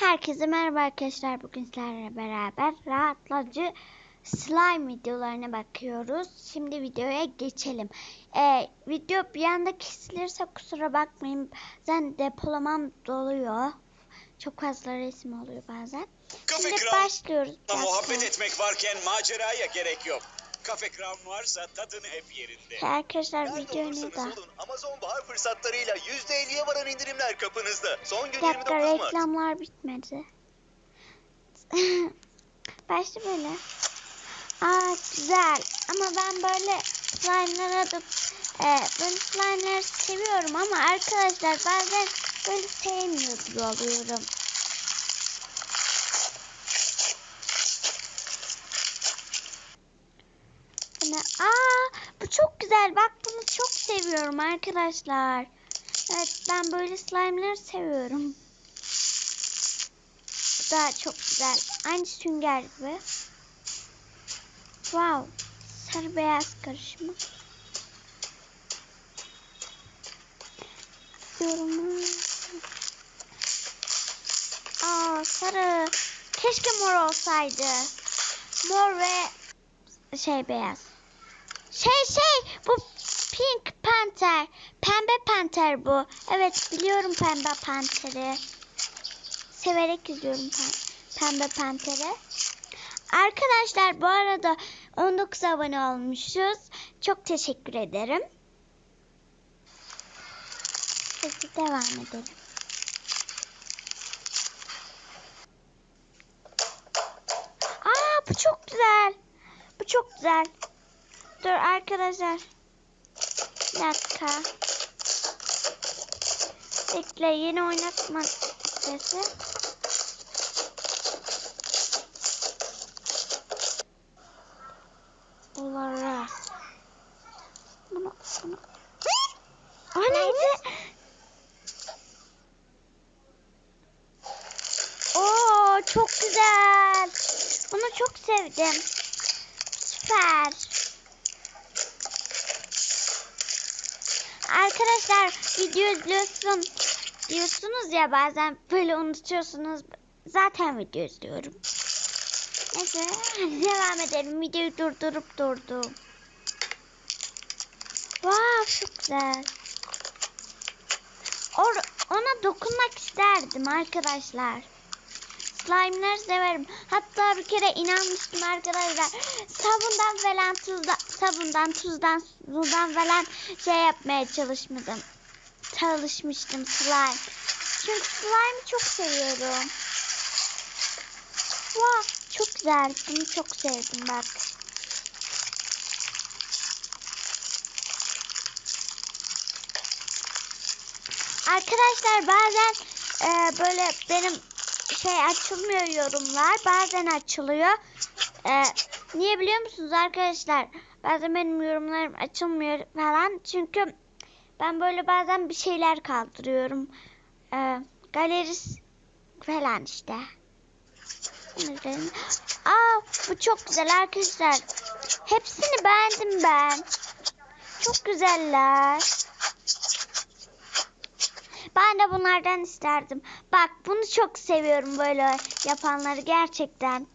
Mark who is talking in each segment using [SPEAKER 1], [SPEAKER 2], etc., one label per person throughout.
[SPEAKER 1] Herkese merhaba arkadaşlar. Bugün sizlerle beraber rahatlatıcı slime videolarına bakıyoruz. Şimdi videoya geçelim. Ee, video bir anda kesilirse kusura bakmayın. Bazen depolamam doluyor. Çok fazla resim oluyor bazen.
[SPEAKER 2] Kafe
[SPEAKER 1] Şimdi başlıyoruz.
[SPEAKER 2] Muhabbet etmek varken maceraya gerek yok. Kafe Crown varsa tadın hep yerinde.
[SPEAKER 1] Arkadaşlar
[SPEAKER 3] Nerede
[SPEAKER 1] video ne
[SPEAKER 3] olursanız
[SPEAKER 1] da?
[SPEAKER 3] olun Amazon bahar fırsatlarıyla %50'ye varan indirimler kapınızda. Son gün
[SPEAKER 1] Bir dakika
[SPEAKER 3] 29 Mart.
[SPEAKER 1] reklamlar bitmedi. Başta böyle. Aa güzel. Ama ben böyle slime'lara da e, böyle slime'ları seviyorum ama arkadaşlar bazen böyle sevmiyor gibi oluyorum. Bu ne? Aa bu çok güzel. Bak bunu çok seviyorum arkadaşlar. Evet ben böyle slime'ları seviyorum. Bu da çok güzel. Aynı sünger gibi. Wow. Sarı beyaz karışımı. Yorumu. Aa sarı. Keşke mor olsaydı. Mor ve şey beyaz. Şey şey bu Pink Panther. Pembe Panther bu. Evet biliyorum Pembe Panther'i. Severek izliyorum Pem- Pembe Panther'i. Arkadaşlar bu arada 19 abone olmuşuz. Çok teşekkür ederim. Hadi devam edelim. Aa bu çok güzel. Bu çok güzel. Dur arkadaşlar. Bir dakika. Bekle yeni oynatma sesi. Olarak. Bunu, bunu. O neydi? Oo çok güzel. Bunu çok sevdim. Süper. Arkadaşlar video izliyorsun diyorsunuz ya bazen böyle unutuyorsunuz. Zaten video izliyorum. Neyse devam edelim. Videoyu durdurup durdum. Wow çok güzel. Or ona dokunmak isterdim arkadaşlar. Slime'ları severim. Hatta bir kere inanmıştım arkadaşlar. Sabundan falan tuzdan, sabundan, tuzdan, tuzdan falan şey yapmaya çalışmıştım. Çalışmıştım slime. Çünkü slime çok seviyorum. Wow, çok güzel. Bunu çok sevdim bak. Arkadaşlar bazen e, böyle benim şey açılmıyor yorumlar. Bazen açılıyor. E, niye biliyor musunuz arkadaşlar? Bazen benim yorumlarım açılmıyor falan. Çünkü ben böyle bazen bir şeyler kaldırıyorum. E, galeris falan işte. Aa bu çok güzel arkadaşlar. Hepsini beğendim ben. Çok güzeller. Ben de bunlardan isterdim. Bak bunu çok seviyorum böyle yapanları gerçekten.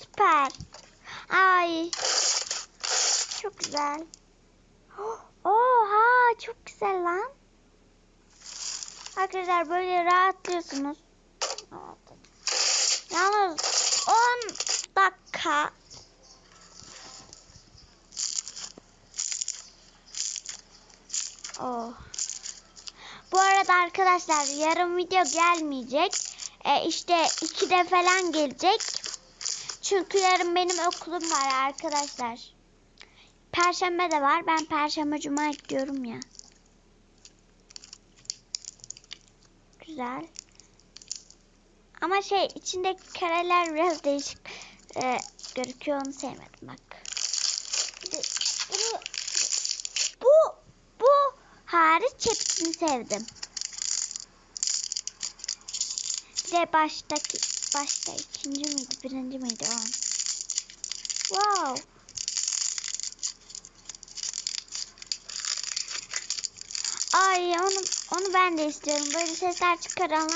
[SPEAKER 1] Süper. Ay. Çok güzel. Oha çok güzel lan. Arkadaşlar böyle rahatlıyorsunuz. Yalnız 10 dakika Oh. Bu arada arkadaşlar yarın video gelmeyecek. E, işte 2'de falan gelecek. Çünkü yarın benim okulum var arkadaşlar. Perşembe de var. Ben perşembe cuma gidiyorum ya. Güzel. Ama şey içindeki kareler biraz değişik e, gözüküyor. Onu sevmedim bak. Bir de bunu- bu bu hariç hepsini sevdim. Bir de baştaki başta ikinci miydi birinci miydi o? Wow. Ay onu onu ben de istiyorum. Böyle sesler çıkaran